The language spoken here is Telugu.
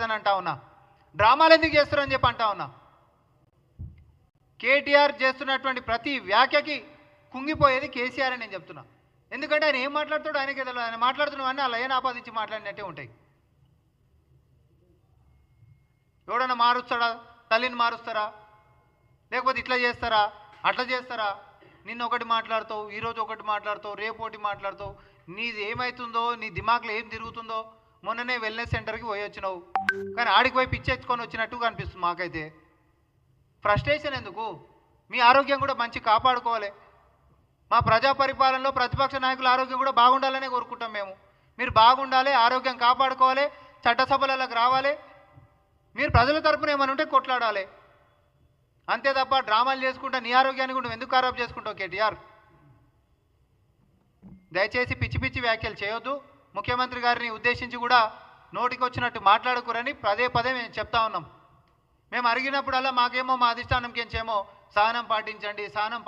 లేదని అంటా ఉన్నా. డ్రామాలు ఎందుకు చేస్తారని చెప్పి అంటా ఉన్నా. కేటీఆర్ చేస్తున్నటువంటి ప్రతి వ్యాఖ్యకి కుంగిపోయేది కేసీఆర్ అని నేను చెప్తున్నా. ఎందుకంటే ఆయన ఏం మాట్లాడుతాడో ఆయనకే తెలియదు ఆయన మాట్లాడుతున్నవన్నీ ఆ లయన్ ఆపాదించి మాట్లాడినట్టే ఉంటాయి. ఎవడన్నా మారుస్తాడా? తల్లిని మారుస్తారా? లేకపోతే ఇట్లా చేస్తారా? అట్లా చేస్తారా? నిన్న ఒకటి మాట్లాడుతావు ఈరోజు ఒకటి మాట్లాడుతావు రేపు ఒకటి మాట్లాడుతావు. నీది ఏమవుతుందో నీ దిమాగ్లో ఏం తిరుగుతుందో మొన్ననే వెల్నెస్ సెంటర్కి పోయి వచ్చినావు. కానీ ఆడికి పోయి పిచ్చెచ్చుకొని వచ్చినట్టు కనిపిస్తుంది మాకైతే. ఫ్రస్ట్రేషన్ ఎందుకు? మీ ఆరోగ్యం కూడా మంచి కాపాడుకోవాలి. మా ప్రజా పరిపాలనలో ప్రతిపక్ష నాయకుల ఆరోగ్యం కూడా బాగుండాలనే కోరుకుంటాం మేము. మీరు బాగుండాలి ఆరోగ్యం కాపాడుకోవాలి చట్టసభలలోకి రావాలి. మీరు ప్రజల తరపున ఏమైనా ఉంటే కొట్లాడాలి. అంతే తప్ప డ్రామాలు చేసుకుంటా నీ ఆరోగ్యాన్ని కూడా ఎందుకు ఖరాబ్ చేసుకుంటావు కేటీఆర్? దయచేసి పిచ్చి పిచ్చి వ్యాఖ్యలు చేయొద్దు. ముఖ్యమంత్రి గారిని ఉద్దేశించి కూడా నోటికి వచ్చినట్టు మాట్లాడుకురని పదే పదే మేము చెప్తా ఉన్నాం. మేము అడిగినప్పుడల్లా మాకేమో మా అధిష్టానంకేంచేమో సహనం పాటించండి సహనం